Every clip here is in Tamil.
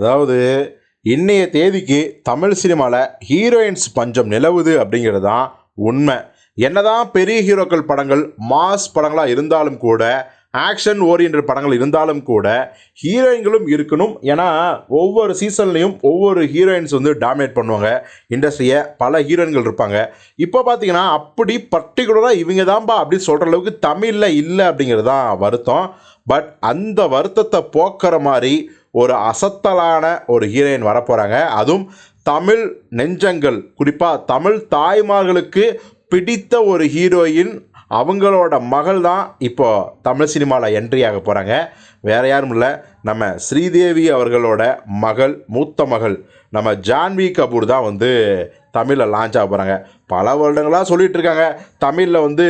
அதாவது இன்றைய தேதிக்கு தமிழ் சினிமாவில் ஹீரோயின்ஸ் பஞ்சம் நிலவுது அப்படிங்கிறது தான் உண்மை. என்னதான் பெரிய ஹீரோக்கள் படங்கள் மாஸ் படங்களாக இருந்தாலும் கூட ஆக்ஷன் ஓரியன்ட் படங்கள் இருந்தாலும் கூட ஹீரோயின்களும் இருக்கணும். ஏன்னா ஒவ்வொரு சீசன்லேயும் ஒவ்வொரு ஹீரோயின்ஸ் வந்து டாமினேட் பண்ணுவாங்க. இண்டஸ்ட்ரியை பல ஹீரோயின்கள் இருப்பாங்க. இப்போ பார்த்தீங்கன்னா அப்படி பர்டிகுலராக இவங்க தான்ப்பா அப்படி சொல்கிற அளவுக்கு தமிழில் இல்லை அப்படிங்கிறது தான் வருத்தம். பட் அந்த வருத்தத்தை போக்குற மாதிரி ஒரு அசத்தலான ஒரு ஹீரோயின் வரப்போகிறாங்க அதுவும் தமிழ் நெஞ்சங்கள். குறிப்பாக தமிழ் தாய்மார்களுக்கு பிடித்த ஒரு ஹீரோயின் அவங்களோட மகள் தான் இப்போது தமிழ் சினிமாவில் என்ட்ரி ஆக போகிறாங்க வேறு யாரும் இல்லை. நம்ம ஸ்ரீதேவி அவர்களோட மகள் மூத்த மகள் நம்ம ஜான்வி கபூர் தான் வந்து தமிழில் லான்ச் ஆக போகிறாங்க பல வருடங்களாக சொல்லிட்டு இருக்காங்க. தமிழில் வந்து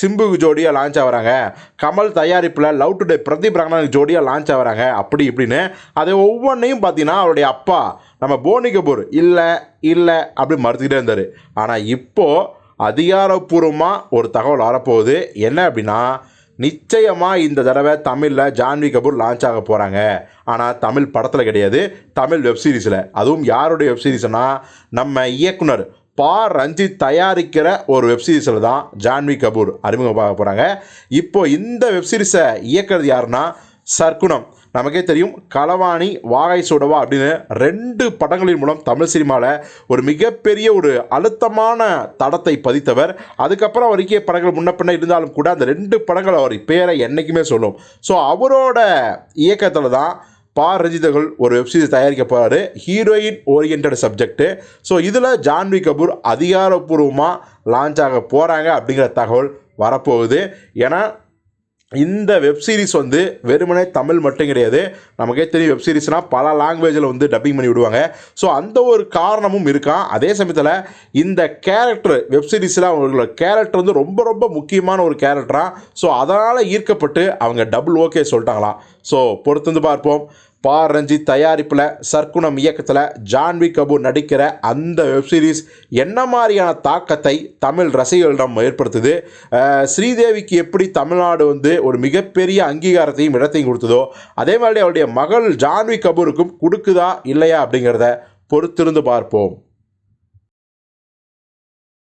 சிம்புக்கு ஜோடியாக லான்ச் ஆகிறாங்க கமல் தயாரிப்பில் லவ் டுடே பிரதீப் ரங்கநாத் ஜோடியாக லான்ச் ஆகிறாங்க அப்படி இப்படின்னு அதை ஒவ்வொன்றையும் பார்த்தீங்கன்னா அவருடைய அப்பா நம்ம போனி கபூர் இல்லை இல்லை அப்படி மறுத்துக்கிட்டே இருந்தார். ஆனால் இப்போது அதிகாரப்பூர்வமாக ஒரு தகவல் வரப்போகுது. என்ன அப்படின்னா நிச்சயமாக இந்த தடவை தமிழில் ஜான்வி கபூர் லான்ச் ஆக போகிறாங்க ஆனால் தமிழ் படத்தில் கிடையாது. தமிழ் வெப்சீரிஸில் அதுவும் யாருடைய வெப்சீரிஸ்னா நம்ம இயக்குனர் பா. ரஞ்சித் தயாரிக்கிற ஒரு வெப்சீரிஸில் தான் ஜான்வி கபூர் அறிமுகமாக போகிறாங்க இப்போது இந்த வெப்சீரிஸை இயக்கிறது யாருன்னா சர்க்குணம் நமக்கே தெரியும் களவாணி வாகை சுடவா அப்படின்னு ரெண்டு படங்களின் மூலம் தமிழ் சினிமாவில் ஒரு மிகப்பெரிய ஒரு அழுத்தமான தடத்தை பதித்தவர். அதுக்கப்புறம் அவருக்கே படங்கள் முன்ன பின்ன இருந்தாலும் கூட அந்த ரெண்டு படங்கள் அவர் பேரை என்றைக்குமே சொல்லும். ஸோ அவரோட இயக்கத்தில் தான் பா. ரஞ்சிதர்கள் ஒரு வெப்சீரிஸ் தயாரிக்க போகிறாரு ஹீரோயின் ஓரியன்ட் சப்ஜெக்ட்டு ஸோ இதில் ஜான்வி கபூர் அதிகாரப்பூர்வமாக லான்ச் ஆக போகிறாங்க அப்படிங்கிற தகவல் வரப்போகுது. ஏன்னா இந்த வெப்சீரிஸ் வந்து வெறுமனே தமிழ் மட்டும் கிடையாது. நமக்கே தெரியும் வெப்சீரிஸ்னால் பல லாங்குவேஜில் வந்து டப்பிங் பண்ணி விடுவாங்க. ஸோ அந்த ஒரு காரணமும் இருக்கான் அதே சமயத்தில் இந்த கேரக்டர் வெப்சீரிஸில் அவங்களோட கேரக்டர் வந்து ரொம்ப ரொம்ப முக்கியமான ஒரு கேரக்டராக ஸோ அதனால் ஈர்க்கப்பட்டு அவங்க டபுள் ஓகே சொல்லிட்டாங்களாம் ஸோ பொறுத்து வந்து பார்ப்போம். பா ரஞ்சித் தயாரிப்பில் சர்க்குணம் இயக்கத்தில் ஜான்வி கபூர் நடிக்கிற அந்த வெப்சீரிஸ் என்ன மாதிரியான தாக்கத்தை தமிழ் ரசிகர்களிடம் ஏற்படுத்துது? ஸ்ரீதேவிக்கு எப்படி தமிழ்நாடு வந்து ஒரு மிகப்பெரிய அங்கீகாரத்தையும் இடத்தையும் கொடுத்ததோ அதே மாதிரி அவருடைய மகள் ஜான்வி கபூருக்கும் கொடுக்குதா இல்லையா அப்படிங்கிறத பொறுத்திருந்து பார்ப்போம்.